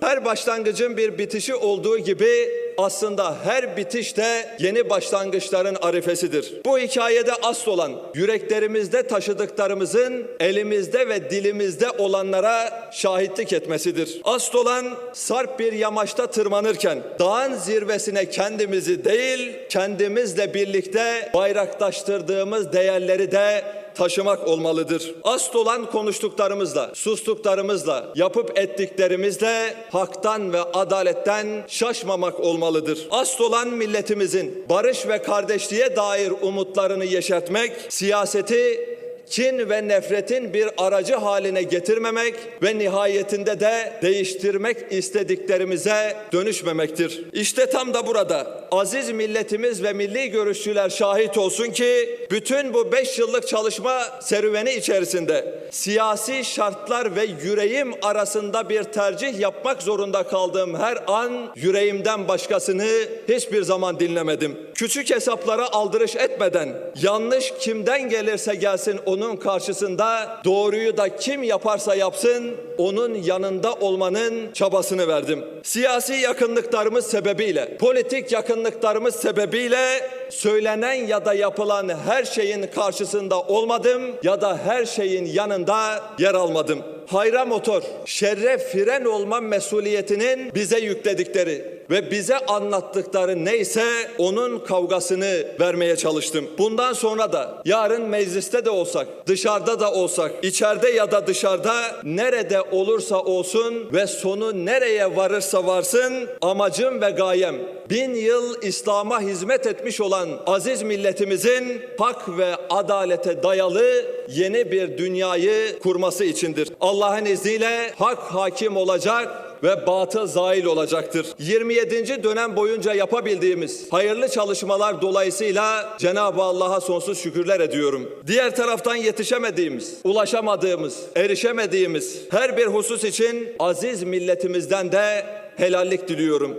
Her başlangıcın bir bitişi olduğu gibi aslında her bitiş de yeni başlangıçların arifesidir. Bu hikayede asıl olan yüreklerimizde taşıdıklarımızın elimizde ve dilimizde olanlara şahitlik etmesidir. Asıl olan sarp bir yamaçta tırmanırken dağın zirvesine kendimizi değil kendimizle birlikte bayraktaştırdığımız değerleri de taşımak olmalıdır. Asıl olan konuştuklarımızla, sustuklarımızla, yapıp ettiklerimizle haktan ve adaletten şaşmamak olmalıdır. Asıl olan milletimizin barış ve kardeşliğe dair umutlarını yeşertmek, siyaseti kin ve nefretin bir aracı haline getirmemek ve nihayetinde de değiştirmek istediklerimize dönüşmemektir. İşte tam da burada aziz milletimiz ve milli görüşçüler şahit olsun ki bütün bu beş yıllık çalışma serüveni içerisinde siyasi şartlar ve yüreğim arasında bir tercih yapmak zorunda kaldığım her an yüreğimden başkasını hiçbir zaman dinlemedim. Küçük hesaplara aldırış etmeden yanlış kimden gelirse gelsin onun karşısında doğruyu da kim yaparsa yapsın onun yanında olmanın çabasını verdim. Siyasi yakınlıklarımız sebebiyle, politik yakınlıklarımız sebebiyle söylenen ya da yapılan her şeyin karşısında olmadım ya da her şeyin yanında yer almadım. Hayra motor, şerre fren olma mesuliyetinin bize yükledikleri ve bize anlattıkları neyse onun kavgasını vermeye çalıştım. Bundan sonra da yarın mecliste de olsak, dışarıda da olsak, içeride ya da dışarıda nerede olursa olsun ve sonu nereye varırsa varsın amacım ve gayem bin yıl İslam'a hizmet etmiş olan aziz milletimizin hak ve adalete dayalı yeni bir dünyayı kurması içindir. Allah'ın izniyle hak hakim olacak ve batıl zail olacaktır. 27. dönem boyunca yapabildiğimiz hayırlı çalışmalar dolayısıyla Cenab-ı Allah'a sonsuz şükürler ediyorum. Diğer taraftan yetişemediğimiz, ulaşamadığımız, erişemediğimiz her bir husus için aziz milletimizden de helallik diliyorum.